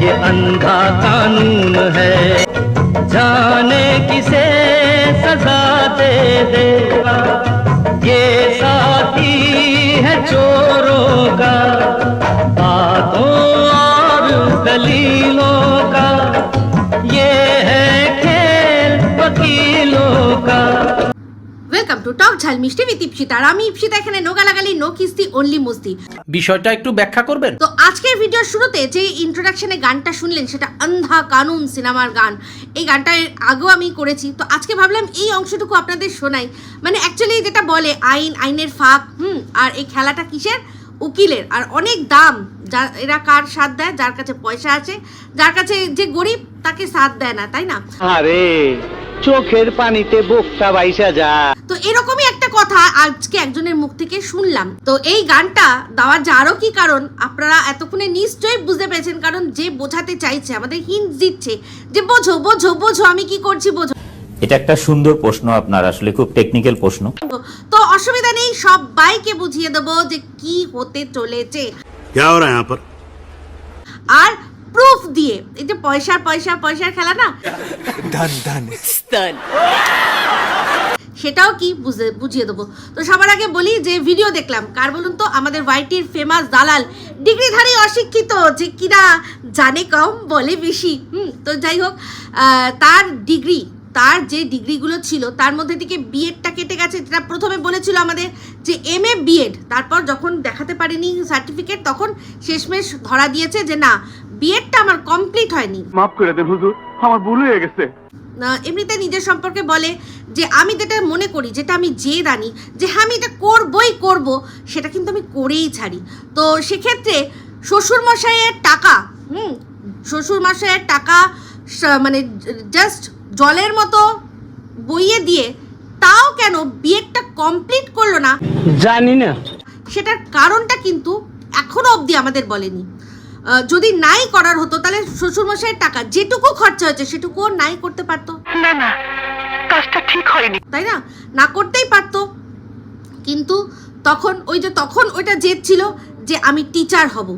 ये अंधा कानून है। जाने किसे सजा दे देगा? ये साथी है चोरों का। টু টক ঝাল মিষ্টি উইথ ইপসিতা। আর আমি ইপসিতা এখানে নো গালাগালি নো কিস্তি অনলি মস্তি। বিষয়টা একটু ব্যাখ্যা করবেন? তো আজকের ভিডিওর শুরুতে যে ইন্ট্রোডাকশনে গানটা শুনলেন সেটা অন্ধা কানুন সিনেমার গান। এই গানটা আগেও আমি করেছি। তো আজকে ভাবলাম এই অংশটুকু আপনাদের শোনাই। মানে অ্যাকচুয়ালি যেটা বলে আইন আইনের ফাঁক হুম আর এই খেলাটা কিসের? উকিলের। আর অনেক দাম যা এরা কার সাথ দেয়? যার কাছে পয়সা আছে। যার কাছে যে গরিব তাকে সাথ দেয় না তাই না? আরে! চোখের পানিতে বোকটা বাইসা যা। তো এরকমই একটা কথা আজকে একজনের মুখ থেকে শুনলাম। তো এই গানটা দেওয়া যারও কি কারণ আপনারা এতক্ষণে নিশ্চয়ই বুঝতে পেরেছেন কারণ যে বোঝাতে চাইছে আমাদের হিন্ট দিচ্ছে যে বোঝো বোঝো বোঝো আমি কি করছি বোঝো। এটা একটা সুন্দর প্রশ্ন আপনার আসলে খুব টেকনিক্যাল প্রশ্ন। তো অসুবিধা নেই সবাইকে বুঝিয়ে দেবো যে কি হতে চলেছে। আর প্রুফ দিয়ে। এই যে পয়সা পয়সা পয়সার খেলা না? সেটাও কি বুঝে বুঝিয়ে দেবো। তো সবার আগে বলি যে ভিডিও দেখলাম। কার বলুন তো? আমাদের ওয়াইটির ফেমাস দালাল। ডিগ্রিধারী অশিক্ষিত যে কিনা জানে কম বলে বেশি। হুম তো যাই হোক তার ডিগ্রি তার যে ডিগ্রিগুলো ছিল তার মধ্যে থেকে বিএডটা কেটে গেছে। যেটা প্রথমে বলেছিল আমাদের যে এম এ বিএড তারপর যখন দেখাতে পারিনি সার্টিফিকেট তখন শেষমেশ ধরা দিয়েছে যে না বিএডটা আমার কমপ্লিট হয়নি। মাফ করে দেন হুজুর আমার ভুল হয়ে গেছে। এমনিতে নিজের সম্পর্কে বলে যে আমি যেটা মনে করি যেটা আমি যে জানি যে হ্যাঁ আমি এটা করবই করব সেটা কিন্তু আমি করেই ছাড়ি। তো সেক্ষেত্রে শ্বশুরমশাইয়ের টাকা হুম শ্বশুরমশাইয়ের টাকা মানে জাস্ট জলের মতো বইয়ে দিয়ে তাও কেন বিয়েটা কমপ্লিট করল না? জানি না। সেটার কারণটা কিন্তু এখনও অবধি আমাদের বলেনি। যদি নাই করার হতো তাহলে শ্বশুরমশাইয়ের টাকা যেটুকু খরচা হয়েছে সেটুকুও নাই করতে পারতো। না না কাজটা ঠিক হয়নি। তাই না? না করতেই পারতো। কিন্তু তখন ওই যে তখন ওইটা জেদ ছিল যে আমি টিচার হব।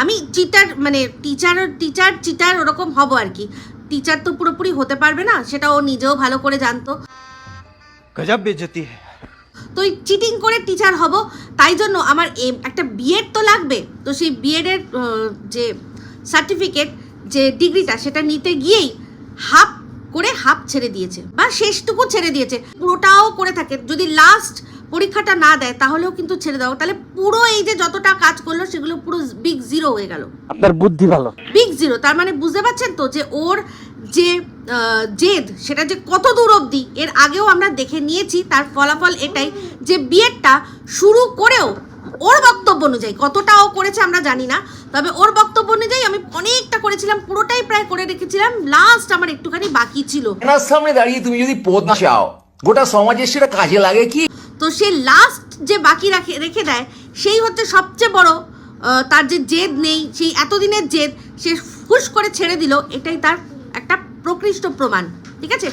আমি চিটার মানে টিচার টিচার চিটার ওরকম হব আর কি। টিচার তো পুরোপুরি হতে পারবে না সেটা ও নিজেও ভালো করে জানতো। গজব বেজতি তুই চিটিং করে টিচার হব তাই জন্য আমার একটা বিএড তো লাগবে। তো সেই বিএডের যে সার্টিফিকেট যে ডিগ্রিটা সেটা নিতে গিয়েই হাফ করে হাফ ছেড়ে দিয়েছে বা শেষটুকু ছেড়ে দিয়েছে। পুরোটাও করে থাকে যদি লাস্ট পরীক্ষাটা না দেয় তাহলেও কিন্তু ছেড়ে দাও। তাহলে পুরো এই যে যতটা কাজ করল সেগুলো পুরো বিগ জিরো হয়ে গেল। আপনার বুদ্ধি ভালো। বিগ জিরো তার মানে বুঝতে পারছেন তো যে ওর যে জেদ সেটা যে কত দূর অবধি এর আগেও আমরা দেখে নিয়েছি তার ফলাফল এটাই যে বিয়েরটা শুরু করেও ওর বক্তব্য অনুযায়ী কতটা ও করেছে আমরা জানি না তবে ওর বক্তব্য অনুযায়ী আমি অনেকটা করেছিলাম পুরোটাই প্রায় করে রেখেছিলাম লাস্ট আমার একটুখানি বাকি ছিল। সামনে দাঁড়িয়ে তুমি যদি পদ না চাও গোটা সমাজের সেটা কাজে লাগে কি? তো সে লাস্ট যে বাকি রাখে রেখে দেয় সেই হচ্ছে সবচেয়ে বড় তার যে জেদ নেই সেই এতদিনের জেদ সে ফুস করে ছেড়ে দিল এটাই তার একটা প্রকৃষ্ট প্রমাণ ঠিক আছে?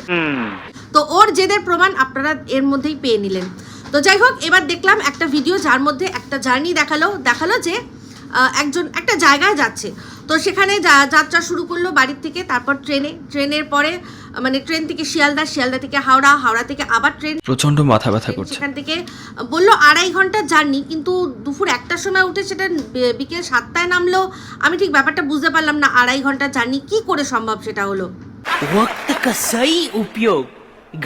তো ওর জেদের প্রমাণ আপনারা এর মধ্যেই পেয়ে নিলেন। তো যাই হোক এবার দেখলাম একটা ভিডিও যার মধ্যে একটা জার্নি দেখাল দেখাল যে একজন একটা জায়গায় যাচ্ছে। তো সেখানে যা- যাত্রা শুরু করল বাড়ির থেকে তারপর ট্রেনে ট্রেনের পরে মানে ট্রেন থেকে শিয়ালদা শিয়ালদা থেকে হাওড়া হাওড়া থেকে আবার ট্রেন প্রচন্ড মাথা ব্যথা করছে সেখান থেকে বললো আড়াই ঘন্টার জার্নি কিন্তু দুপুর একটার সময় উঠে সেটা বি- বিকেল সাতটায় নামলো আমি ঠিক ব্যাপারটা বুঝতে পারলাম না আড়াই ঘন্টার জার্নি কি করে সম্ভব সেটা হলো वक्त का सही उपयोग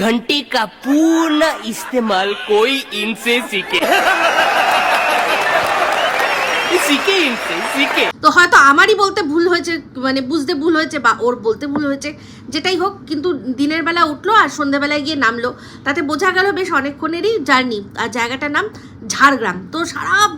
घंटे का पूर्ण इस्तेमाल कोई इनसे सीखे सीखे इनसे सीखे তো হয়তো আমারই বলতে ভুল হয়েছে মানে বুঝতে ভুল হয়েছে বা ওর বলতে ভুল হয়েছে, যেটাই হোক, কিন্তু দিনের বেলা উঠল আর সন্ধ্যেবেলায় গিয়ে নামলো। তাতে বোঝা গেল বেশ অনেকক্ষণেরই জার্নি। আর জায়গাটার নাম ঝাড়গ্রাম। তো সারা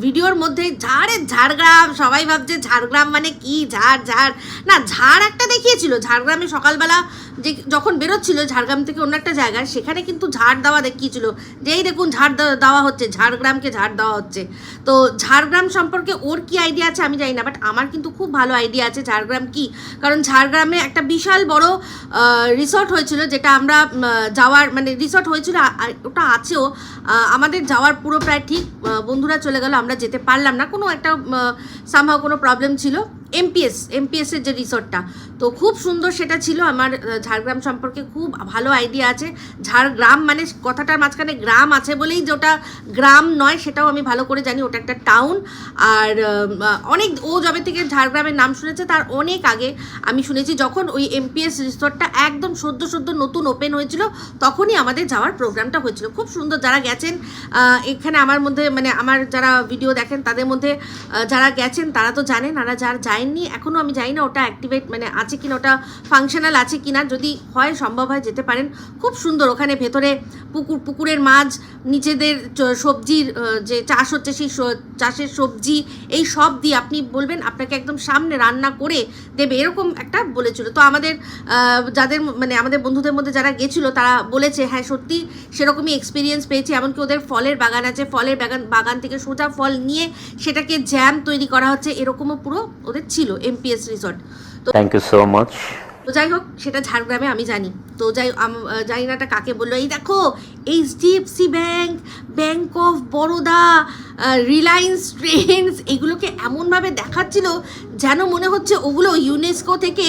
ভিডিওর মধ্যে ঝাড়ে ঝাড়গ্রাম, সবাই ভাবছে ঝাড়গ্রাম মানে কি? ঝাড় ঝাড়। না, ঝাড় একটা দেখিয়েছিল, ঝাড়গ্রামে সকালবেলা যে যখন বেরোচ্ছিল ঝাড়গ্রাম থেকে অন্য একটা জায়গায়, সেখানে কিন্তু ঝাড় দেওয়া দেখিয়েছিল যেই দেখুন, ঝাড় দেওয়া- হচ্ছে, ঝাড়গ্রামকে ঝাড় দেওয়া হচ্ছে। তো ঝাড়গ্রাম সম্পর্কে ওর কি আইডিয়া আছে আমি জানি না বাট আমার কিন্তু খুব ভালো আইডিয়া আছে ঝাড়গ্রাম কি? কারণ ঝাড়গ্রামে একটা বিশাল বড় রিসর্ট হয়েছিল, যেটা আমরা যাওয়ার মানে রিসর্ট হয়েছিল ওটা আছেও আমাদের আমাদের যাওয়ার পুরো প্রায় ঠিক বন্ধুরা চলে গেল, আমরা যেতে পারলাম না। কোনো একটা সামহাও কোনো প্রবলেম ছিল। এমপিএস এমপিএসের যে রিসর্টটা তো খুব সুন্দর সেটা ছিল। আমার ঝাড়গ্রাম সম্পর্কে খুব ভালো আইডিয়া আছে। ঝাড়গ্রাম মানে কথাটার মাঝখানে গ্রাম আছে বলেই যে ওটা গ্রাম নয়, সেটাও আমি ভালো করে জানি। ওটা একটা টাউন আর অনেক, ও যবে থেকে ঝাড়গ্রামের নাম শুনেছে, তার অনেক আগে আমি শুনেছি, যখন ওই এমপিএস রিসর্টটা একদম সদ্য সদ্য নতুন ওপেন হয়েছিল, তখনই আমাদের যাওয়ার প্রোগ্রামটা হয়েছিল। খুব সুন্দর, যারা গেছেন এখানে আমার মধ্যে মানে আমার যারা ভিডিও দেখেন, তাদের মধ্যে যারা গেছেন, তারা তো জানেন, আর যারা যায়নি এখনও আমি জানি না ওটা অ্যাক্টিভেট মানে আছে কিনা, ওটা ফাংশনাল আছে কিনা, যদি হয় সম্ভব হয় যেতে পারেন। খুব সুন্দর, ওখানে ভেতরে পুকুর, পুকুরের মাছ নিচেদের চ- সবজির যে চাষ হচ্ছে সেই চাষের সবজি, এই সব দিয়ে আপনি বলবেন, আপনাকে একদম সামনে রান্না করে দেবে, এরকম একটা বলেছিল। তো আমাদের যাদের মানে আমাদের বন্ধুদের মধ্যে যারা গেছিল, তারা বলেছে হ্যাঁ সত্যি সেরকমই এক্সপিরিয়েন্স পেয়েছি। এমনকি ওদের ফলের বাগান আছে, ফলের বাগান বাগান থেকে সোজা ফল নিয়ে সেটাকে জ্যাম তৈরি করা হচ্ছে, এরকমও পুরো ওদের ছিল এমপিএস রিসর্ট তো থ্যাংক ইউ সো মাচ তো যাই হোক, সেটা ঝাড়গ্রামে আমি জানি। তো যাই জানি না এটা কাকে বলল। এই দেখো HDFC bank bank of Baroda Reliance Trends এগুলোকে এমনভাবে দেখাচ্ছিল যেন মনে হচ্ছে ওগুলো ইউনেস্কো থেকে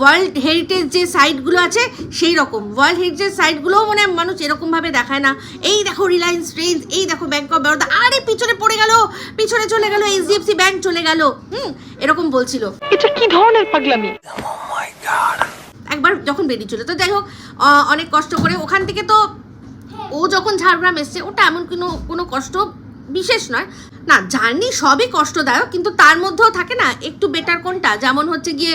ওয়ার্ল্ড হেরিটেজ যে সাইটগুলো আছে সেই রকম ওয়ার্ল্ড হেরিটেজ সাইটগুলোও মনে হয় মানুষ এরকমভাবে দেখায় না। এই দেখো রিলায়েন্স ট্রেন্ডস এই দেখো ব্যাংক অফ বরোদা আরে, পিছনে পড়ে গেল, পিছনে চলে গেল এইচডিএফসি ব্যাংক চলে গেল। হুম, এরকম বলছিল। একবার যখন বেরিয়ে চলে। তো যাই হোক অনেক কষ্ট করে ওখান থেকে তো ও যখন ঝাড়গ্রাম এসছে, ওটা এমন কোনো কোনো কষ্ট বিশেষ নয়। না, জার্নি সবই কষ্টদায়ক, কিন্তু তার মধ্যেও থাকে না, একটু বেটার কোনটা? যেমন হচ্ছে গিয়ে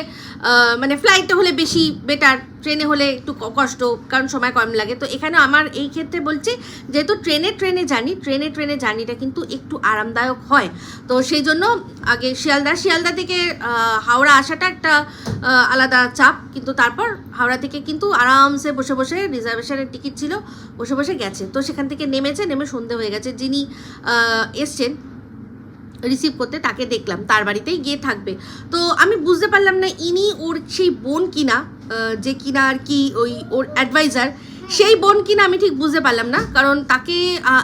মানে ফ্লাইটে হলে বেশি বেটার ট্রেনে হলে একটু কষ্ট, কারণ সময় কম লাগে। তো এখানে আমার এই ক্ষেত্রে বলছি, যেহেতু ট্রেনে ট্রেনে জার্নি, ট্রেনে ট্রেনে জার্নিটা কিন্তু একটু আরামদায়ক হয়। তো সেই জন্য আগে শিয়ালদা শিয়ালদা থেকে হাওড়া আসাটা একটা আলাদা চাপ। কিন্তু তারপর হাওড়া থেকে কিন্তু আরামসে বসে বসে রিজার্ভেশনের টিকিট ছিল, বসে বসে গেছে। তো সেখান থেকে নেমেছে, নেমে সন্ধে হয়ে গেছে। যিনি এসছেন, রিসিভ করতে তাকে দেখলাম। তার বাড়িতেই গিয়ে থাকবে। তো আমি বুঝতে পারলাম না ইনি ওর সেই বোন কিনা। যে কিনা আর কি ওই ওর অ্যাডভাইজার সেই বোন কিনা আমি ঠিক বুঝতে পারলাম না কারণ তাকে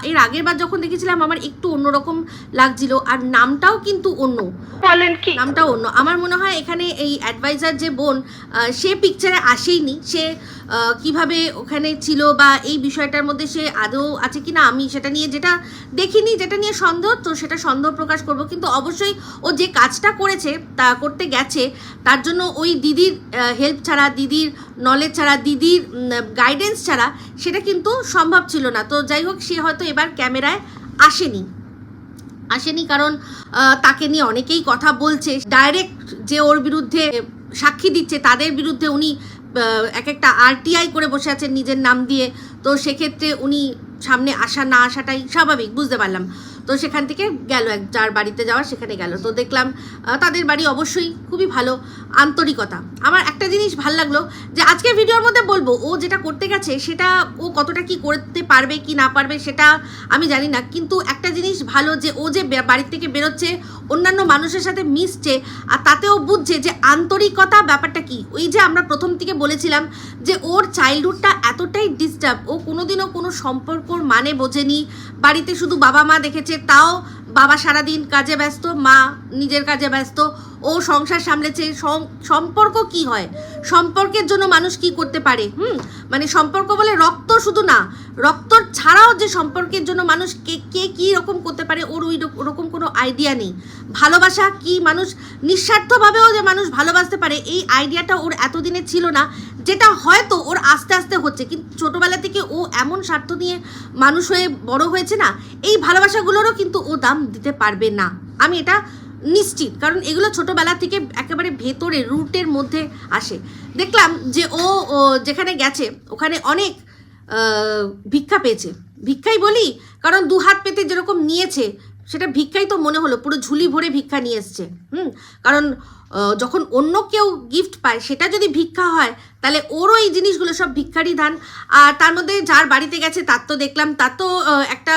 এর আগের বার যখন দেখেছিলাম আমার একটু অন্যরকম লাগছিল আর নামটাও কিন্তু অন্য। বলেন কি? নামটাও অন্য। আমার মনে হয় এখানে এই অ্যাডভাইজার যে বোন সে পিকচারে আসেইনি। সে কীভাবে ওখানে ছিল বা এই বিষয়টার মধ্যে সে আদৌ আছে কি না আমি সেটা নিয়ে যেটা দেখিনি যেটা নিয়ে সন্দেহ তো সেটা সন্দেহ প্রকাশ করব। কিন্তু অবশ্যই ও যে কাজটা করেছে তা করতে গেছে তার জন্য ওই দিদির হেল্প ছাড়া দিদির নলেজ ছাড়া, দিদির গাইডেন্স ছাড়া সেটা কিন্তু সম্ভব ছিল না। তো যাই হোক, সে হয়তো এবার ক্যামেরায় আসেনি। আসেনি কারণ তাকে নিয়ে অনেকেই কথা বলছে। ডাইরেক্ট যে ওর বিরুদ্ধে সাক্ষী দিচ্ছে, তাদের বিরুদ্ধে উনি এক একটা আরটিআই করে বসে আছেন নিজের নাম দিয়ে। তো সেক্ষেত্রে উনি সামনে আসা, না আসাটাই স্বাভাবিক, বুঝতে পারলাম। তো সেখান থেকে গেল এক, যার বাড়িতে যাওয়ার সেখানে গেল। তো দেখলাম তাদের বাড়ি অবশ্যই খুবই ভালো আন্তরিকতা। আমার একটা জিনিস ভালো লাগল যে আজকে ভিডিওর মধ্যে বলব, ও যেটা করতে গেছে সেটা ও কতটা কি করতে পারবে, কি না পারবে সেটা আমি জানি না। কিন্তু একটা জিনিস ভালো যে ও যে বাড়ির থেকে বেরোচ্ছে অন্যান্য মানুষের সাথে মিশছে আর তাতেও বুঝছে যে আন্তরিকতা ব্যাপারটা কি। ওই যে আমরা প্রথম থেকে বলেছিলাম যে ওর চাইল্ডহুডটা এতটাই ডিস্টার্ব ও কোনোদিনও কোনো সম্পর্কর মানে বোঝেনি। বাড়িতে শুধু বাবা মা দেখেছে, তাও বাবা সারাদিন কাজে ব্যস্ত, মা নিজের কাজে ব্যস্ত। ও সংসার সামলেছে, সম- সম্পর্ক কি হয়? সম্পর্কের জন্য মানুষ কি করতে পারে? হুম মানে সম্পর্ক বলে রক্ত শুধু না, রক্ত ছাড়াও যে সম্পর্কের জন্য মানুষ কে কে কী রকম করতে পারে, ওর ওই রক- ওরকম কোনো আইডিয়া নেই। ভালোবাসা কি মানুষ নিঃস্বার্থভাবেও যে মানুষ ভালোবাসতে পারে, এই আইডিয়াটা ওর এতদিনে ছিল না, যেটা হয়তো ওর আস্তে আস্তে হচ্ছে। কিন্তু ছোটোবেলা থেকে ও এমন স্বার্থ নিয়ে মানুষ হয়ে বড় হয়েছে না, এই ভালোবাসাগুলোরও কিন্তু ও দাম দিতে পারবে না। আমি এটা নিশ্চিত, কারণ এগুলো ছোটোবেলা থেকে একেবারে ভেতরে, রুটের মধ্যে আসে। দেখলাম যে ও যেখানে গেছে, ওখানে অনেক ভিক্ষা পেয়েছে। ভিক্ষাই বলি, কারণ দু হাত পেতে যেরকম নিয়েছে, সেটা ভিক্ষাই তো মনে হলো, পুরো ঝুলি ভরে ভিক্ষা নিয়ে এসছে। হুম? কারণ যখন অন্য কেউ গিফট পায়, সেটা যদি ভিক্ষা হয় তাহলে ওরও এই জিনিসগুলো সব ভিক্ষারি ধান। আর তার মধ্যে যার বাড়িতে গেছে তার তো দেখলাম, তার তো একটা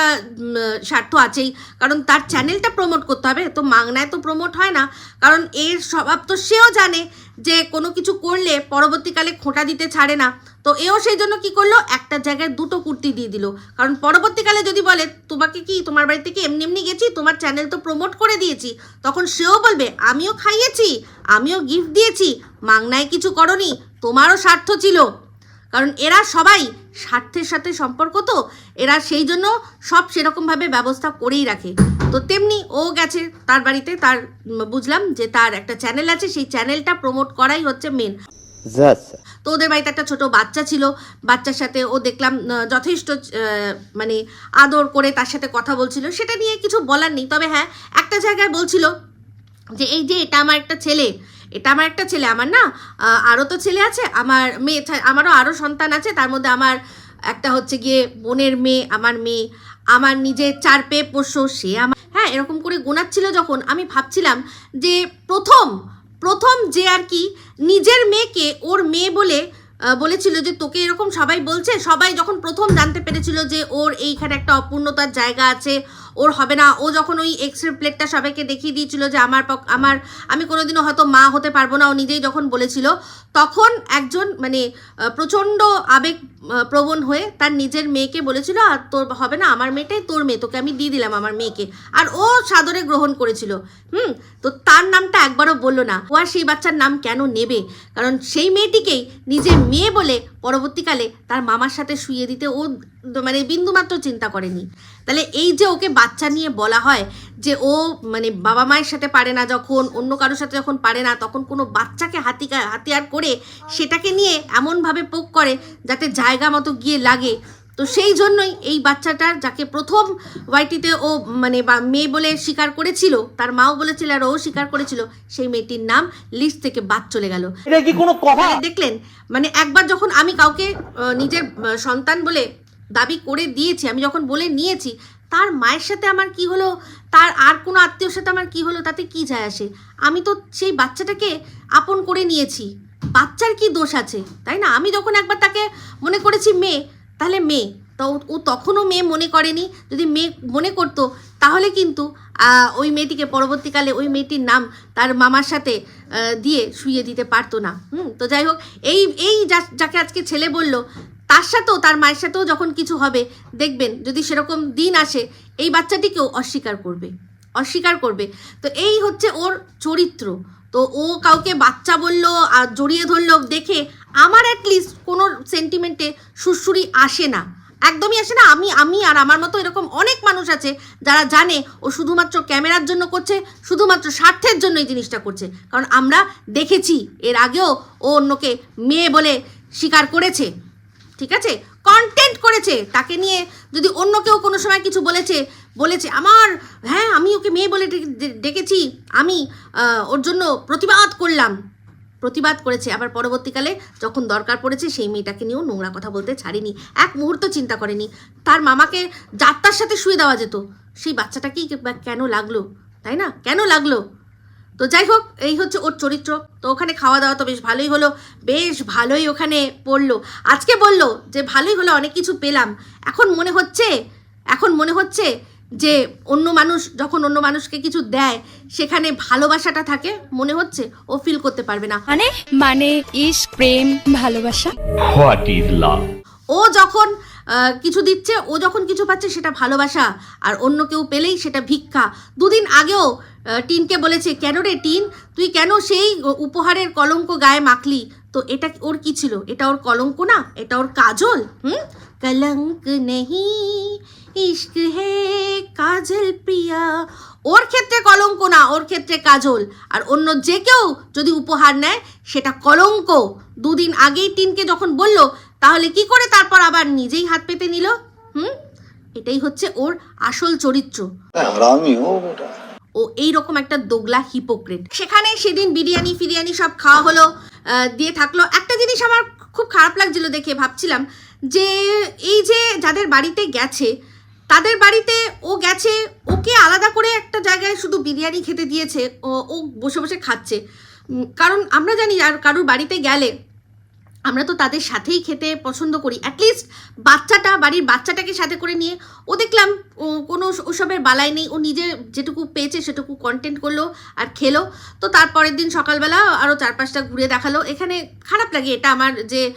স্বার্থ আছেই। কারণ তার চ্যানেলটা প্রমোট করতে হবে, তো মাংনায় তো প্রমোট হয় না। কারণ এর স্বভাব তো সেও জানে যে কোনো কিছু করলে পরবর্তীকালে খোঁটা দিতে ছাড়ে না। তো এও সেই জন্য কি করল, একটা জায়গায় দুটো কুর্তি দিয়ে দিল। কারণ পরবর্তীকালে যদি বলে, তোমাকে কি, তোমার বাড়িতে কি এমনি এমনি গেছি, তোমার চ্যানেল তো প্রমোট করে দিয়েছি। তখন সেও বলবে, আমিও খাইয়েছি, আমিও গিফট দিয়েছি মাংনায় কিছু করনি। তোমারও স্বার্থ ছিল। কারণ এরা সবাই স্বার্থের সাথে সম্পর্ক তো এরা সেই জন্য সব সেরকমভাবে ব্যবস্থা করেই রাখে। তো তেমনি ও গেছে তার বাড়িতে তার বুঝলাম যে তার একটা চ্যানেল আছে সেই চ্যানেলটা প্রমোট করাই হচ্ছে মেন তো ওদের বাড়িতে একটা ছোট বাচ্চা ছিল বাচ্চার সাথে ও দেখলাম যথেষ্ট মানে আদর করে তার সাথে কথা বলছিল। সেটা নিয়ে কিছু বলার নেই তবে হ্যাঁ একটা জায়গায় বলছিল যে এই যে এটা আমার একটা ছেলে এটা আমার একটা ছেলে, আমার না আরও তো ছেলে আছে, আমার মেয়ে আমারও আরও সন্তান আছে, তার মধ্যে আমার একটা হচ্ছে গিয়ে বোনের মেয়ে, আমার মেয়ে, আমার নিজের চার পেয়ে পোষ্য, সে আমার হ্যাঁ এরকম করে গোনাচ্ছিল যখন আমি ভাবছিলাম যে প্রথম প্রথম যে আর কি নিজের মেয়েকে ওর মেয়ে বলে বলেছিল যে তোকে এরকম সবাই বলছে, সবাই যখন প্রথম জানতে পেরেছিল যে ওর এইখানে একটা অপূর্ণতার জায়গা আছে ওর হবে না। ও যখন ওই এক্স রে প্লেটটা সবাইকে দেখিয়ে দিয়েছিল যে আমার আমার আমি কোনোদিনও হয়তো মা হতে পারব না, ও নিজেই যখন বলেছিল, তখন একজন মানে প্রচণ্ড আবেগ প্রবণ হয়ে তার নিজের মেয়েকে বলেছিল, আর তোর হবে না, আমার মেয়েটাই তোর মেয়ে, তোকে আমি দিয়ে দিলাম আমার মেয়েকে। আর ও সাদরে গ্রহণ করেছিল। হুম? তো তার নামটা একবারও বলল না। ও আর সেই বাচ্চার নাম কেন নেবে? কারণ সেই মেয়েটিকেই নিজের মেয়ে বলে পরবর্তীকালে তার মামার সাথে শুয়ে দিতে ও মানে বিন্দুমাত্র চিন্তা করেনি। তাহলে এই যে ওকে বাচ্চা নিয়ে বলা হয় যে ও মানে বাবা মায়ের সাথে পারে না যখন অন্য কারোর সাথে যখন পারে না তখন কোনো বাচ্চাকে হাতি হাতিয়ার করে সেটাকে নিয়ে এমনভাবে পোক করে যাতে জায়গা মতো গিয়ে লাগে। তো সেই জন্যই এই বাচ্চাটার যাকে প্রথম ওয়াইটিতে ও মানে বা মেয়ে বলে স্বীকার করেছিল তার মাও বলেছিল আর ও স্বীকার করেছিল সেই মেয়েটির নাম লিস্ট থেকে বাদ চলে গেল। এটা কি কোনো কথা? দেখলেন? মানে একবার যখন আমি কাউকে নিজের সন্তান বলে দাবি করে দিয়েছি, আমি যখন বলে নিয়েছি, তার মায়ের সাথে আমার কি হলো? তার আর কোনো আত্মীয়র সাথে আমার কি হলো? তাতে কি যায় আসে? আমি তো সেই বাচ্চাটাকে আপন করে নিয়েছি। বাচ্চার কি দোষ আছে? তাই না? আমি যখন একবার তাকে মনে করেছি মেয়ে, তাহলে মেয়ে। তো ও- তখনও মেয়ে মনে করেনি। যদি মেয়ে মনে করতো, তাহলে কিন্তু ওই মেয়েটিকে পরবর্তীকালে ওই মেয়েটির নাম তার মামার সাথে দিয়ে শুইয়ে দিতে পারতো না। হুম? তো যাই হোক, এই এই যাকে আজকে ছেলে বলল তার সাথেও, তার মায়ের সাথেও যখন কিছু হবে, দেখবেন যদি সেরকম দিন আসে, এই বাচ্চাটিকেও অস্বীকার করবে অস্বীকার করবে। তো এই হচ্ছে ওর চরিত্র। তো ও কাউকে বাচ্চা বলল, আর জড়িয়ে ধরলো দেখে আমার অ্যাটলিস্ট কোনো সেন্টিমেন্টে সুরসুরি আসে না। একদমই আসে না। আমি আমি আর আমার মতো এরকম অনেক মানুষ আছে যারা জানে ও শুধুমাত্র ক্যামেরার জন্য করছে, শুধুমাত্র স্বার্থের জন্য এই জিনিসটা করছে। কারণ আমরা দেখেছি, এর আগেও ও অন্যকে মেয়ে বলে স্বীকার করেছে। ঠিক আছে? কন্টেন্ট করেছে। তাকে নিয়ে যদি অন্য কেউ কোনো সময় কিছু বলেছে বলেছে, আমার হ্যাঁ আমি ওকে মেয়ে বলে ডেকেছি, আমি ওর জন্য প্রতিবাদ করলাম। প্রতিবাদ করেছে। আবার পরবর্তীকালে যখন দরকার পড়েছে, সেই মেয়েটাকে নিয়েও নোংরা কথা বলতে ছাড়েনি। এক মুহূর্ত চিন্তা করেনি। তার মামাকে যাত্রার সাথে শুয়ে দেওয়া যেত। সেই বাচ্চাটাকেই কেন লাগল? তাই না? কেন লাগল? তো যাই হোক এই হচ্ছে ওর চরিত্র। তো ওখানে খাওয়া দাওয়া তো বেশ ভালোই হলো। বেশ ভালোই ওখানে পড়ল। আজকে বলল যে ভালোই হলো অনেক কিছু পেলাম। এখন মনে হচ্ছে এখন মনে হচ্ছে যে অন্য মানুষ যখন অন্য মানুষকে কিছু দেয় সেখানে ভালোবাসাটা থাকে মনে হচ্ছে ও ফিল করতে পারবে না। মানে মানে ইশক প্রেম ভালোবাসা। ও যখন কিছু দিচ্ছে, ও যখন কিছু পাচ্ছে সেটা ভালোবাসা, আর অন্য কেউ পেলেই সেটা ভিক্ষা। দুদিন আগেও টিনকে বলেছে, কেন রে টিন? তুই কেন সেই উপহারের কলঙ্ক গায়ে মাখলি? তো এটা ওর কি ছিল? এটা ওর কলঙ্ক না? এটা ওর কাজল? হুম? কলঙ্ক নেহি ইশক হে কাজল প্রিয়া। ওর ক্ষেত্রে কলঙ্ক না, ওর ক্ষেত্রে কাজল। আর অন্য যে কেউ যদি উপহার নেয়, সেটা কলঙ্ক। দুদিন আগেই টিনকে যখন বলল তাহলে কি করে তারপর আবার নিজেই হাত পেতে নিল? হুম? এটাই হচ্ছে ওর আসল চরিত্র। ও এই রকম একটা দোগলা হিপোক্রেট। সেখানে সেদিন বিরিয়ানি ফিরিয়ানি সব খাওয়া হলো দিয়ে থাকল। একটা জিনিস আমার খুব খারাপ লাগছিল দেখে ভাবছিলাম যে এই যে যাদের বাড়িতে গেছে তাদের বাড়িতে ও গেছে ওকে আলাদা করে একটা জায়গায় শুধু বিরিয়ানি খেতে দিয়েছে ও ও বসে বসে খাচ্ছে। কারণ আমরা জানি আর কারোর বাড়িতে গেলে আমরা তো তাদের সাথেই খেতে পছন্দ করি। অ্যাটলিস্ট বাচ্চাটা, বাড়ির বাচ্চাটাকে সাথে করে নিয়ে, ও দেখলাম ও কোনো ওস- ওসবের বালাই নেই, ও নিজে যেটুকু পেয়েছে সেটুকু কন্টেন্ট করল আর খেলো। তো তারপরের দিন সকালবেলা আরও চার পাঁচটা ঘুরে দেখাল। এখানে খারাপ লাগে, এটা আমার যে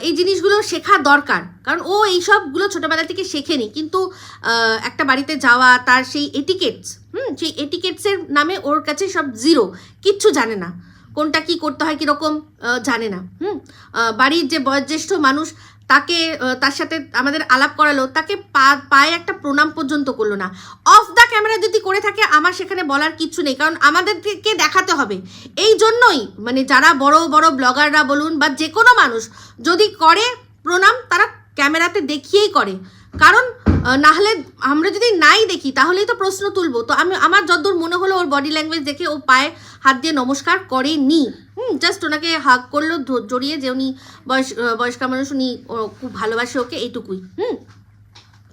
এই জিনিসগুলো শেখা দরকার। কারণ ও এই সবগুলো ছোটোবেলা থেকে শেখেনি। কিন্তু একটা বাড়িতে যাওয়া, তার সেই এটিকেটস হুম, সেই এটিকেটসের নামে ওর কাছে সব জিরো কিচ্ছু জানে না। কোনটা কি করতে হয় কীরকম জানে না। হুম? বাড়ির যে বয়োজ্যেষ্ঠ মানুষ তাকে তার সাথে আমাদের আলাপ করালো, তাকে পা, পায়ে একটা প্রণাম পর্যন্ত করল না। অফ দ্য ক্যামেরা যদি করে থাকে, আমার সেখানে বলার কিচ্ছু নেই, কারণ আমাদেরকে দেখাতে হবে। এই জন্যই মানে যারা বড় বড় ব্লগাররা বলুন বা যে কোনো মানুষ, যদি করে প্রণাম, তারা ক্যামেরাতে দেখিয়েই করে। কারণ না হলে আমরা যদি নাই দেখি, তাহলেই তো প্রশ্ন তুলবো। তো আমি, আমার যতদূর মনে হলো ওর বডি ল্যাঙ্গুয়েজ দেখে ও পায়ে হাত দিয়ে নমস্কার করেনি। হুম জাস্ট ওনাকে হাগ করল জড়িয়ে যে উনি বয়স বয়স্ক মানুষ, উনি খুব ভালোবাসে ওকে, এইটুকুই। হুম,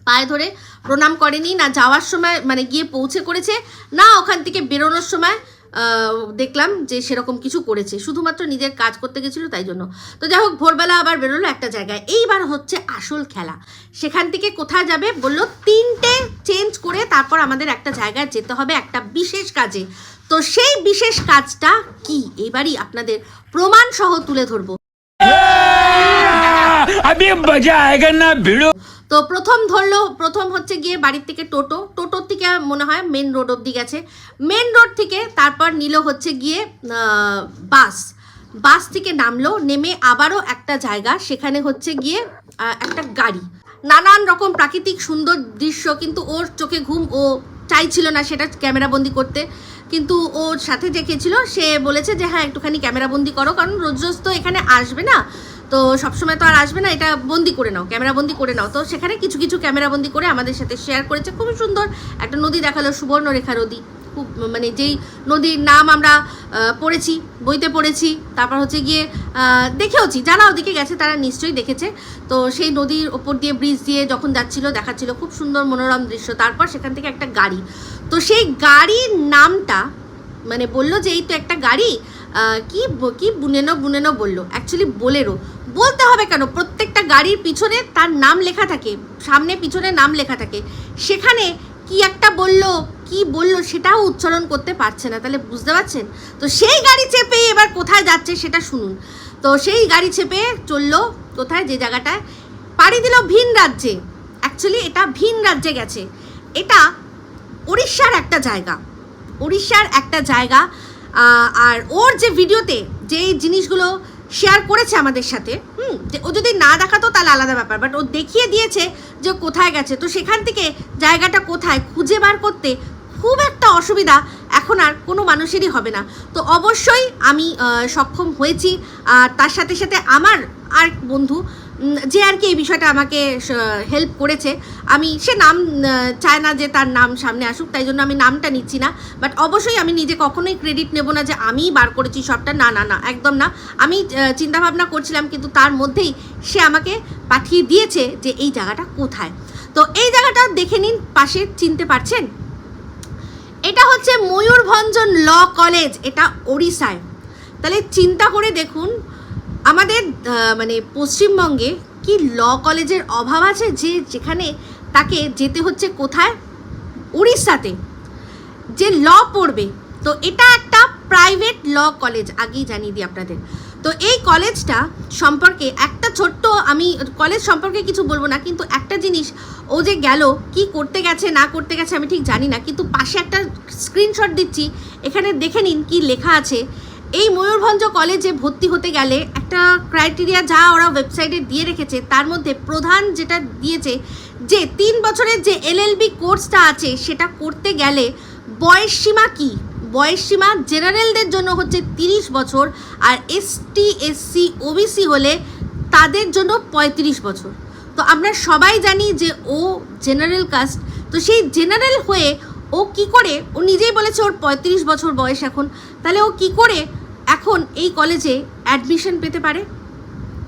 পায়ে ধরে প্রণাম করেনি, না যাওয়ার সময় মানে গিয়ে পৌঁছে করেছে, না ওখান থেকে বেরোনোর সময় দেখলাম যে সেরকম কিছু করেছে। শুধুমাত্র নিজের কাজ করতে গেছিল তাই জন্য। তো যাই হোক, ভোরবেলা আবার বেরোলো একটা জায়গায়। এইবার হচ্ছে আসল খেলা। সেখান থেকে কোথায় যাবে বলল তিনটে চেঞ্জ করে তারপর আমাদের একটা জায়গায় যেতে হবে একটা বিশেষ কাজে। তো সেই বিশেষ কাজটা কি? এবারই আপনাদের প্রমাণ সহ তুলে ধরবো। তো প্রথম ধরলো, প্রথম হচ্ছে গিয়ে বাড়ির থেকে টোটো। টোটোর থেকে মনে হয় মেন রোড অব্দি গেছে। মেন রোড থেকে তারপর নিল হচ্ছে গিয়ে বাস বাস থেকে নামলো, নেমে আবারও একটা জায়গা, সেখানে হচ্ছে গিয়ে একটা গাড়ি। নানান রকম প্রাকৃতিক সুন্দর দৃশ্য, কিন্তু ওর চোখে ঘুম, ও চাইছিল না সেটা ক্যামেরাবন্দি করতে। কিন্তু ওর সাথে কে সে বলেছে যে হ্যাঁ একটুখানি ক্যামেরাবন্দি করো, কারণ রোজ রোজ তো এখানে আসবে না। তো সবসময় তো আর আসবে না, এটা বন্দি করে নাও, ক্যামেরা বন্দি করে নাও। তো সেখানে কিছু কিছু ক্যামেরা বন্দি করে আমাদের সাথে শেয়ার করেছে, খুবই সুন্দর একটা নদী দেখাল, সুবর্ণরেখা নদী। খুব মানে যেই নদীর নাম আমরা পড়েছি, বইতে পড়েছি, তারপর হচ্ছে গিয়ে দেখেওছি যারা ওদিকে গেছে, তারা নিশ্চয়ই দেখেছে। তো সেই নদীর ওপর দিয়ে ব্রিজ দিয়ে যখন যাচ্ছিল, দেখাচ্ছিল খুব সুন্দর মনোরম দৃশ্য, তারপর সেখান থেকে একটা গাড়ি। তো সেই গাড়ির নামটা মানে বলল যে, এই তো একটা গাড়ি। কি কি বুনেনো বুনেনো বলল অ্যাকচুয়ালি বোলেরো। বলতে হবে কেন? প্রত্যেকটা গাড়ির পিছনে তার নাম লেখা থাকে। সামনে পিছনে নাম লেখা থাকে। সেখানে কি একটা বলল, কি বলল সেটাও উচ্চারণ করতে পারছে না। তাহলে বুঝতে পারছেন? তো সেই গাড়ি চেপে এবার কোথায় যাচ্ছে সেটা শুনুন। তো সেই গাড়ি চেপে চলল কোথায়? যে জায়গাটায়। পাড়ি দিল ভিন রাজ্যে। অ্যাকচুয়ালি এটা ভিন রাজ্যে গেছে। এটা উড়িষ্যার একটা জায়গা। উড়িষ্যার একটা জায়গা আর ওর যে ভিডিওতে যেই জিনিসগুলো শেয়ার করেছে আমাদের সাথে। হুম ও যদি না দেখাতো তাহলে আলাদা ব্যাপার। বাট ও দেখিয়ে দিয়েছে যে কোথায় গেছে। তো সেখান থেকে জায়গাটা কোথায়, খুঁজে বার করতে খুব একটা অসুবিধা এখন আর কোনো মানুষেরই হবে না। তো অবশ্যই আমি সক্ষম হয়েছি। আর তার সাথে সাথে আমার আর বন্ধু যে আর কি এই বিষয়টা আমাকে হেল্প করেছে। আমি, সে নাম চায় না যে তার নাম সামনে আসুক, তাই জন্য আমি নামটা নিচ্ছি না। বাট অবশ্যই আমি নিজে কখনোই ক্রেডিট নেব না যে আমিই বার করেছি সবটা। না না না, একদম না। আমি চিন্তাভাবনা করছিলাম, কিন্তু তার মধ্যেই সে আমাকে পাঠিয়ে দিয়েছে যে এই জায়গাটা কোথায়। তো এই জায়গাটা দেখে নিন, পাশে চিনতে পারছেন? এটা হচ্ছে ময়ূরভঞ্জন ল কলেজ, এটা ওড়িশায়। তাহলে চিন্তা করে দেখুন আমাদের মানে পশ্চিমবঙ্গে কি ল কলেজের অভাব আছে যে যেখানে তাকে যেতে হচ্ছে কোথায়? উড়িষ্যাতে। যে ল পড়বে। তো এটা একটা প্রাইভেট ল কলেজ, আগেই জানিয়ে দিই আপনাদের। তো এই কলেজটা সম্পর্কে একটা ছোট্ট, আমি কলেজ সম্পর্কে কিছু বলব না, কিন্তু একটা জিনিস, ও যে গেল, কি করতে গেছে, না করতে গেছে আমি ঠিক জানি না, কিন্তু পাশে একটা স্ক্রিনশট দিচ্ছি, এখানে দেখে নিন কি লেখা আছে। এই ময়ূরভঞ্জ কলেজে ভর্তি হতে গেলে একটা ক্রাইটেরিয়া যা ওরা ওয়েবসাইটে দিয়ে রেখেছে, তার মধ্যে প্রধান যেটা দিয়েছে যে তিন বছরের যে এলএলবি কোর্সটা আছে, সেটা করতে গেলে বয়স সীমা কি? বয়স সীমা জেনারেলদের জন্য হচ্ছে তিরিশ বছর আর এসটি এসসি ওবিসি হলে তাদের জন্য পঁয়ত্রিশ বছর। তো আমরা সবাই জানি যে ও জেনারেল কাস্ট তো সেই জেনারেল হয়ে ও কি করে, ও নিজেই বলেছে ওর পঁয়ত্রিশ বছর বয়স এখন, তাহলে ও কি করে এখন এই কলেজে অ্যাডমিশন পেতে পারে?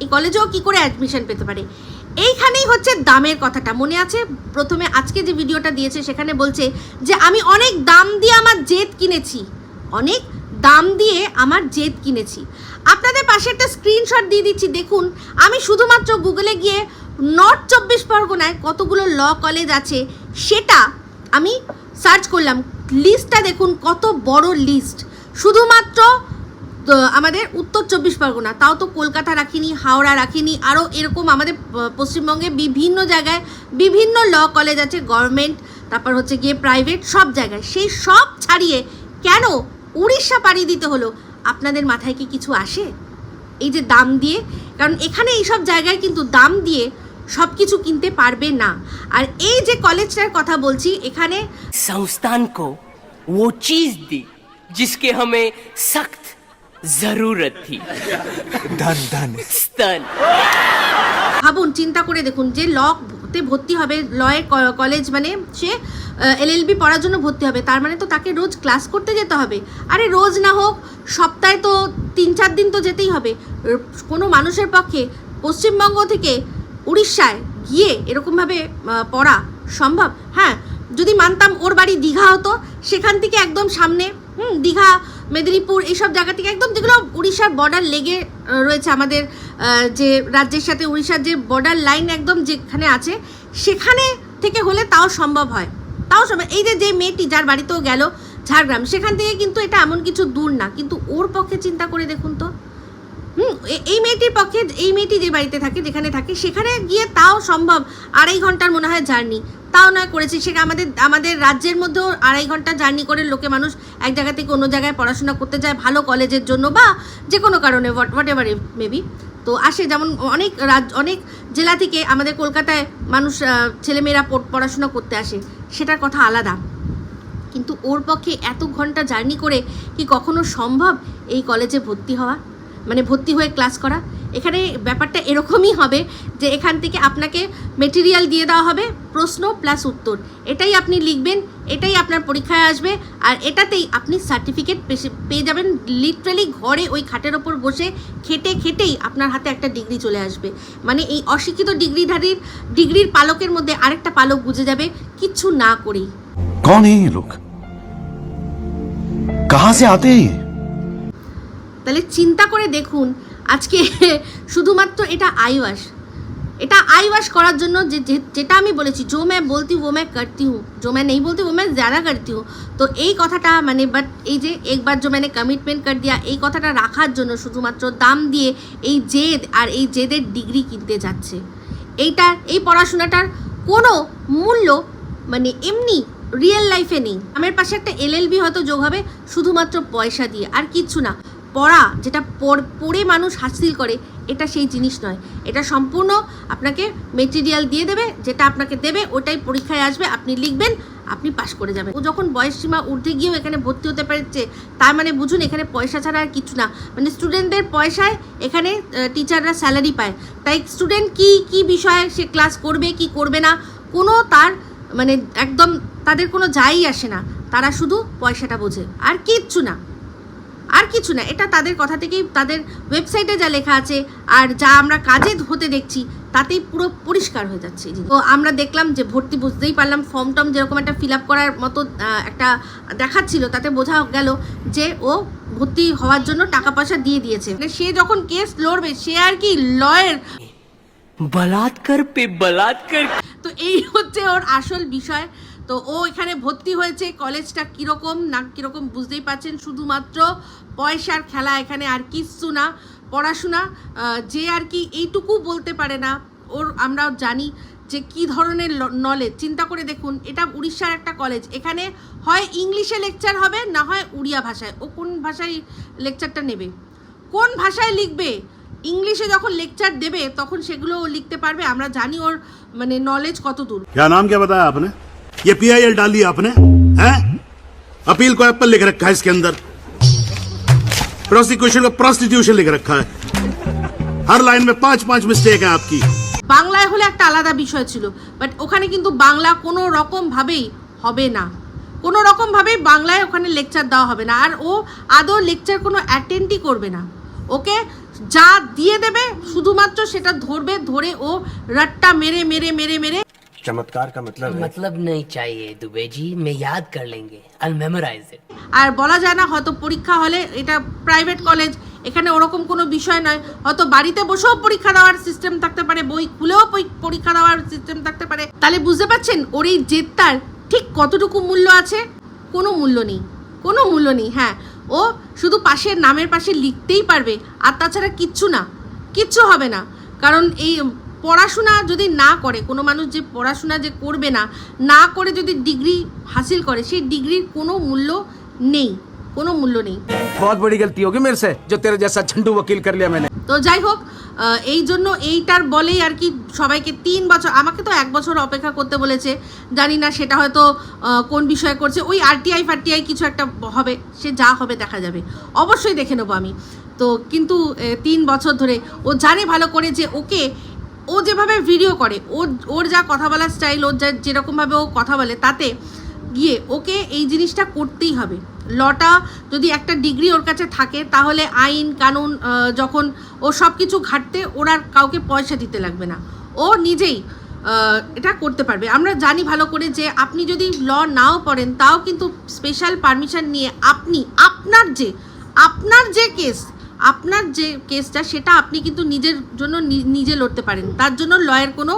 এই কলেজেও কি করে অ্যাডমিশন পেতে পারে? এইখানেই হচ্ছে দামের কথাটা। মনে আছে? প্রথমে আজকে যে ভিডিওটা দিয়েছে, সেখানে বলছে যে, আমি অনেক দাম দিয়ে আমার জেদ কিনেছি। অনেক দাম দিয়ে আমার জেদ কিনেছি। আপনাদের পাশে একটা স্ক্রিনশট দিয়ে দিচ্ছি। দেখুন, আমি শুধুমাত্র গুগলে গিয়ে নর্থ চব্বিশ পরগনায় কতগুলো ল কলেজ আছে, সেটা আমি সার্চ করলাম। লিস্টটা দেখুন, কত বড় লিস্ট শুধুমাত্র আমাদের উত্তর চব্বিশ পরগনা, তাও তো কলকাতা রাখিনি, হাওড়া রাখিনি, আরও এরকম আমাদের পশ্চিমবঙ্গে বিভিন্ন জায়গায় বিভিন্ন ল কলেজ আছে গভর্নমেন্ট তারপর হচ্ছে গিয়ে প্রাইভেট সব জায়গায়। সেই সব ছাড়িয়ে কেন উড়িষ্যা পাড়ি দিতে হলো? আপনাদের মাথায় কি কিছু আসে? এই যে দাম দিয়ে, কারণ এখানে এইসব জায়গায় কিন্তু দাম দিয়ে সব কিছু কিনতে পারবে না। আর এই যে কলেজটার কথা বলছি, এখানে সংস্থান কো ও চিজ দি জিসকে হমে সখ্ত জরুরত। থি ধন ধন স্তন ভাবুন চিন্তা করে দেখুন যে ল তে ভর্তি হবে লয়ের কলেজ মানে সে এলএলবি পড়ার জন্য ভর্তি হবে তার মানে তো তাকে রোজ ক্লাস করতে যেতে হবে। আরে রোজ না হোক সপ্তাহে তো তিন চার দিন তো যেতেই হবে। কোনো মানুষের পক্ষে পশ্চিমবঙ্গ থেকে উড়িষ্যায় গিয়ে এরকমভাবে পড়া সম্ভব? হ্যাঁ যদি মানতাম ওর বাড়ি দীঘা হতো সেখান থেকে একদম সামনে হুম দীঘা মেদিনীপুর, এইসব জায়গা থেকে একদম যেগুলো উড়িষ্যার বর্ডার লেগে রয়েছে আমাদের যে রাজ্যের সাথে উড়িষ্যার যে বর্ডার লাইন একদম যেখানে আছে, সেখানে থেকে হলে তাও সম্ভব হয়। তাও সম্ভব। এই যে যে মেয়েটি যার বাড়িতেও গেল ঝাড়গ্রাম, সেখান থেকে কিন্তু এটা এমন কিছু দূর না। কিন্তু ওর পক্ষে চিন্তা করে দেখুন তো। হুম এই মেয়েটির পক্ষে, এই মেয়েটি যে বাড়িতে থাকে, যেখানে থাকে, সেখানে গিয়ে তাও সম্ভব আড়াই ঘণ্টার মনে হয় জার্নি। তাও নয় করেছি, সেটা আমাদের আমাদের রাজ্যের মধ্যেও আড়াই ঘণ্টা জার্নি করে লোকে মানুষ এক জায়গা থেকে অন্য জায়গায় পড়াশোনা করতে যায় ভালো কলেজের জন্য বা যে কোনো কারণে হোয়াট এভার মেবি তো আসে যেমন অনেক রাজ, অনেক জেলা থেকে আমাদের কলকাতায় মানুষ ছেলেমেয়েরা পড়াশোনা করতে আসে, সেটার কথা আলাদা। কিন্তু ওর পক্ষে এত ঘণ্টা জার্নি করে কি কখনো সম্ভব এই কলেজে ভর্তি হওয়া? মানে ভর্তি হয়ে ক্লাস করা। এখানে ব্যাপারটা এরকমই হবে যে এখান থেকে আপনাকে মেটেরিয়াল দিয়ে দেওয়া হবে প্রশ্ন প্লাস উত্তর। এটাই আপনি লিখবেন, এটাই আপনার পরীক্ষায় আসবে আর এটাতেই আপনি সার্টিফিকেট পেয়ে যাবেন লিটারেলি ঘরে ওই খাটের ওপর বসে খেটে খেটেই আপনার হাতে একটা ডিগ্রি চলে আসবে। মানে এই অশিক্ষিত ডিগ্রিধারীর, ডিগ্রির পালকের মধ্যে আরেকটা পালক বুঝে যাবে কিচ্ছু না করেই। কন এই লোক? কাহা সে আতে? তাহলে চিন্তা করে দেখুন, আজকে শুধুমাত্র এটা আইওয়াস এটা আইওয়াস করার জন্য যে যেটা আমি বলেছি জো ম্যা বলতি ও ম্যা করতি হুঁ জো ম্যা নেই বলতি ও ম্যা জ্যাদা করতি হুঁ তো এই কথাটা মানে বাট এই যে একবার জো ম্যানে কমিটমেন্ট কর দিয়া, এই কথাটা রাখার জন্য শুধুমাত্র দাম দিয়ে এই জেদ আর এই জেদের ডিগ্রি কিনতে যাচ্ছে। এইটার এই পড়াশোনাটার কোনো মূল্য মানে এমনি রিয়েল লাইফে নেই। আমার পাশে একটা এলএলবি হয়তো যোগ হবে, শুধুমাত্র পয়সা দিয়ে, আর কিচ্ছু না। পড়া, যেটা পড়- মানুষ হাসিল করে, এটা সেই জিনিস নয়। এটা সম্পূর্ণ আপনাকে মেটেরিয়াল দিয়ে দেবে, যেটা আপনাকে দেবে, ওটাই পরীক্ষায় আসবে, আপনি লিখবেন, আপনি পাশ করে যাবেন। ও যখন বয়স সীমা গিয়েও এখানে ভর্তি হতে পারছে, তার মানে বুঝুন এখানে পয়সা ছাড়া আর কিছু না। মানে স্টুডেন্টদের পয়সায় এখানে টিচাররা স্যালারি পায়। তাই স্টুডেন্ট কি কি বিষয়ে সে ক্লাস করবে, কি করবে না, কোনো তার মানে একদম তাদের কোনো যাই আসে না। তারা শুধু পয়সাটা বোঝে। আর কিচ্ছু না। আর কিছু না এটা তাদের কথা থেকেই তাদের ওয়েবসাইটে যা লেখা আছে আর যা আমরা কাজে হতে দেখছি তাতেই পুরো পরিষ্কার হয়ে যাচ্ছে তো আমরা দেখলাম যে ভর্তি বুঝতেই পারলাম ফর্ম টর্ম যেরকম একটা ফিল আপ করার মতো একটা দেখাচ্ছিল তাতে বোঝা গেল যে ও ভর্তি হওয়ার জন্য টাকা পয়সা দিয়ে দিয়েছে। মানে সে যখন কেস লড়বে সে আর কি লয়ের বলাৎকার পে বলাৎকার তো এই হচ্ছে ওর আসল বিষয়। তো ও এখানে ভর্তি হয়েছে কলেজটা কীরকম, না কীরকম বুঝতেই পারছেন? শুধুমাত্র পয়সার খেলা, এখানে আর কিচ্ছু না। পড়াশোনা যে আর কি এইটুকু বলতে পারে না। ওর আমরা জানি যে কি ধরনের নলেজ চিন্তা করে দেখুন, এটা উড়িষ্যার একটা কলেজ এখানে হয় ইংলিশে লেকচার হবে, না হয় উড়িয়া ভাষায়। ও কোন ভাষায় লেকচারটা নেবে? কোন ভাষায় লিখবে? ইংলিশে যখন লেকচার দেবে, তখন সেগুলো লিখতে পারবে। আমরা জানি ওর মানে নলেজ কত দূর নাম কে বাতায় আপনি ये पीआईएल डाल दिया आपने हैं अपील को एप्पल लिख रखा है इसके अंदर प्रोसिक्यूशन को प्रोस्टिट्यूशन लिख रखा है हर लाइन में पांच पांच मिस्टेक है आपकी বাংলায় হলে একটা আলাদা বিষয় ছিল বাট ওখানে কিন্তু বাংলা কোনো রকম ভাবেই হবে না কোনো রকম ভাবেই বাংলায় ওখানে লেকচার দেওয়া হবে না আর ও আদৌ লেকচার কোনো অ্যাটেন্ডই করবে না ওকে যা দিয়ে দেবে শুধুমাত্র সেটা ধরবে ধরে ও রাট্টা মেরে মেরে মেরে মেরে চমৎকার কা মতলব মতলব নেই চাইয়ে দুবে জি মে ইয়াদ কর লেঙ্গে আল মেমোরাইজ ইট আর বলা যায় না হয়তো পরীক্ষা হলে এটা প্রাইভেট কলেজ এখানে ওরকম কোনো বিষয় নয়। হয়তো বাড়িতে বসেও পরীক্ষা দেওয়ার সিস্টেম থাকতে পারে বই খুলেও পরীক্ষা দেওয়ার সিস্টেম থাকতে পারে। তাহলে বুঝতে পারছেন ওর এই জেদটার ঠিক কতটুকু মূল্য আছে? কোনো মূল্য নেই কোনো মূল্য নেই হ্যাঁ। ও শুধু পাশের নামের পাশে লিখতেই পারবে আর তাছাড়া কিচ্ছু না কিচ্ছু হবে না। কারণ এই পড়াশোনা যদি না করে কোনো মানুষ যে পড়াশোনা যে করবে না না করে যদি ডিগ্রি হাসিল করে সেই ডিগ্রির কোনো মূল্য নেই কোনো মূল্য নেই। বহুত বড় গলতি হোগি মের সে যে তেরে জেসা ছন্ডু ওকিল কর লিয়া মেনে তো যাই হোক এই জন্য এইটার বলেই আর কি সবাইকে তিন বছর আমাকে তো এক বছর অপেক্ষা করতে বলেছে জানি না সেটা হয়তো কোন বিষয়ে করছে ওই আরটিআই ফারটিআই কিছু একটা হবে সে যা হবে দেখা যাবে অবশ্যই দেখে নেব আমি। তো কিন্তু তিন বছর ধরে ও জানে ভালো করে যে ওকে ও যেভাবে ভিডিও করে ওর ওর যা কথা বলার স্টাইল ওর যা যেরকমভাবে ও কথা বলে, তাতে গিয়ে ওকে এই জিনিসটা করতেই হবে। লটা যদি একটা ডিগ্রি ওর কাছে থাকে, তাহলে আইন, কানুন যখন ও সব কিছু ঘাটতে, ওর আর কাউকে পয়সা দিতে লাগবে না। ও নিজেই এটা করতে পারবে। আমরা জানি ভালো করে যে আপনি যদি ল নাও পড়েন, তাও কিন্তু স্পেশাল পারমিশন নিয়ে আপনি, আপনার যে আপনার যে কেস আপনার যে কেসটা, সেটা আপনি কিন্তু নিজের জন্য নিজে লড়তে পারেন। তার জন্য লয়ের কোনো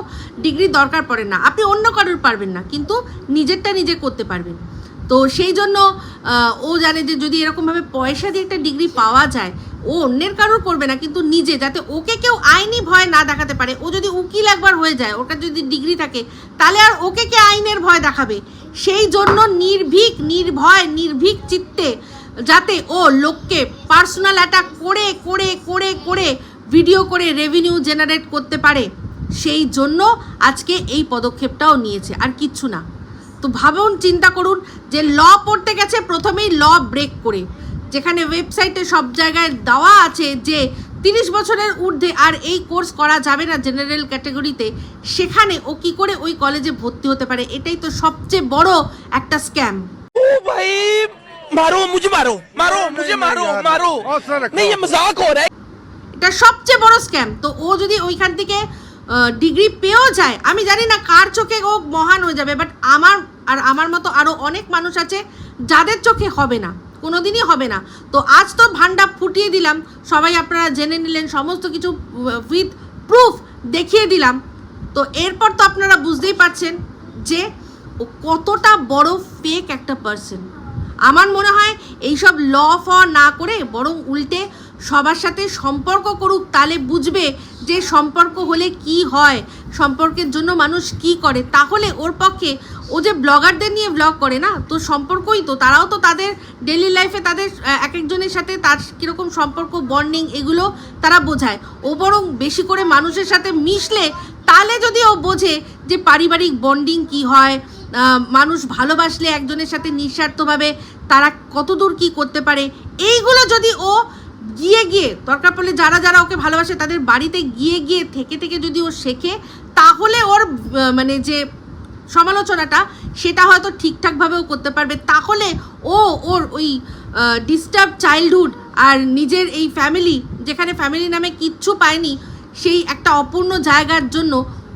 ডিগ্রি দরকার পড়ে না। আপনি অন্য কারোর পারবেন না, কিন্তু নিজেরটা নিজে করতে পারবেন। তো সেই জন্য ও জানে যে যদি এরকমভাবে পয়সা দিয়ে একটা ডিগ্রি পাওয়া যায়, ও অন্যের কারোর করবে না, কিন্তু নিজে, যাতে ওকে কেউ আইনি ভয় না দেখাতে পারে। ও যদি উকিল একবার হয়ে যায় ওটা যদি ডিগ্রি থাকে, তাহলে আর ওকে কে আইনের ভয় দেখাবে? সেই জন্য নির্ভীক, নির্ভয়, নির্ভীক চিত্তে যাতে ও লোককে পার্সোনাল অ্যাটাক করে করে করে করে ভিডিও করে রেভিনিউ জেনারেট করতে পারে। সেই জন্য আজকে এই পদক্ষেপটাও নিয়েছে, আর কিচ্ছু না। তো ভাবুন, চিন্তা করুন যে ল পড়তে গেছে, প্রথমেই ল ব্রেক করে। যেখানে ওয়েবসাইটে সব জায়গায় দেওয়া আছে যে তিরিশ বছরের ঊর্ধ্বে আর এই কোর্স করা যাবে না জেনারেল ক্যাটাগরিতে সেখানে ও কি করে ওই কলেজে ভর্তি হতে পারে? এটাই তো সবচেয়ে বড় একটা স্ক্যাম भाई मारो मुझे मारो मारो मुझे मारो मारो नहीं ये मजाक हो रहा है এটা সবচেয়ে বড় স্ক্যাম তো ও যদি ওইখান থেকে ডিগ্রি পেয়েও যায় আমি জানি না কার চোখে ও মহান হয়ে যাবে বাট আমার আর আমার মতো আরও অনেক মানুষ আছে যাদের চোখে হবে না কোনোদিনই হবে না তো আজ তো ভান্ডা ফুটিয়ে দিলাম সবাই আপনারা জেনে নিলেন সমস্ত কিছু উইথ প্রুফ দেখিয়ে দিলাম তো এরপর তো আপনারা বুঝতেই পারছেন যে ও কতটা বড় ফেক একটা পার্সন আমার মনে হয় এইসব ল, ফ না করে বরং উল্টে সবার সাথে সম্পর্ক করুক, তাহলে বুঝবে যে সম্পর্ক হলে কি হয়, সম্পর্কের জন্য মানুষ কি করে। তাহলে ওর পক্ষে ও যে ব্লগারদের নিয়ে ব্লগ করে না, তো সম্পর্কই তো, তারাও তো তাদের ডেলি লাইফে তাদের এক একজনের সাথে তার কীরকম সম্পর্ক বন্ডিং এগুলো তারা বোঝায়। ও বরং বেশি করে মানুষের সাথে মিশলে, তাহলে যদি ও বোঝে যে পারিবারিক বন্ডিং কি হয় মানুষ ভালোবাসলে একজনের সাথে নিঃস্বার্থভাবে তারা কতদূর কি করতে পারে? এইগুলো যদি ও গিয়ে গিয়ে দরকার পড়লে যারা যারা ওকে ভালোবাসে তাদের বাড়িতে গিয়ে গিয়ে থেকে থেকে যদি ও শেখে, তাহলে ওর মানে যে সমালোচনাটা সেটা হয়তো ঠিকঠাকভাবেও করতে পারবে। তাহলে ও ওর ওই ডিস্টার্ব চাইল্ডহুড আর নিজের এই ফ্যামিলি যেখানে ফ্যামিলি নামে কিচ্ছু পায়নি, সেই একটা অপূর্ণ জায়গার জন্য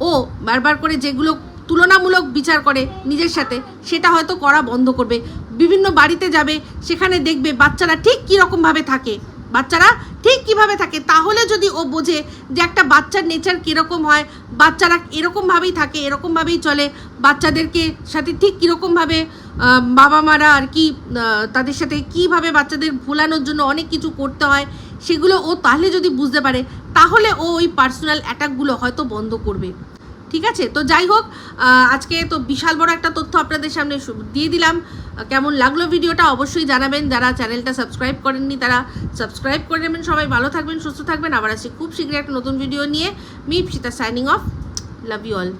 ও বারবার করে যেগুলো তুলনামূলক বিচার করে নিজের সাথে, সেটা হয়তো করা বন্ধ করবে। বিভিন্ন বাড়িতে যাবে, সেখানে দেখবে বাচ্চারা ঠিক কীরকমভাবে থাকে। বাচ্চারা ঠিক কীভাবে থাকে, তাহলে যদি ও বোঝে যে একটা বাচ্চার নেচার কীরকম হয়, বাচ্চারা এরকমভাবেই থাকে, এরকমভাবেই চলে, বাচ্চাদেরকে সাথে ঠিক কীরকমভাবে বাবা মারা আর কি তাদের সাথে কীভাবে বাচ্চাদের ভোলানোর জন্য অনেক কিছু করতে হয়, সেগুলো ও তাহলে যদি বুঝতে পারে, তাহলে ও ওই পার্সোনাল অ্যাটাকগুলো হয়তো বন্ধ করবে। ঠিক আছে? তো যাই হোক আজকে তো বিশাল বড় একটা তথ্য আপনাদের সামনে দিয়ে দিলাম। কেমন লাগল ভিডিওটা অবশ্যই জানাবেন। যারা চ্যানেলটা সাবস্ক্রাইব করেননি, তারা সাবস্ক্রাইব করে নেবেন। সবাই ভালো থাকবেন, সুস্থ থাকবেন। আবার আসি খুব শীঘ্রই একটা নতুন ভিডিও নিয়ে। Me Sita signing off. Love you all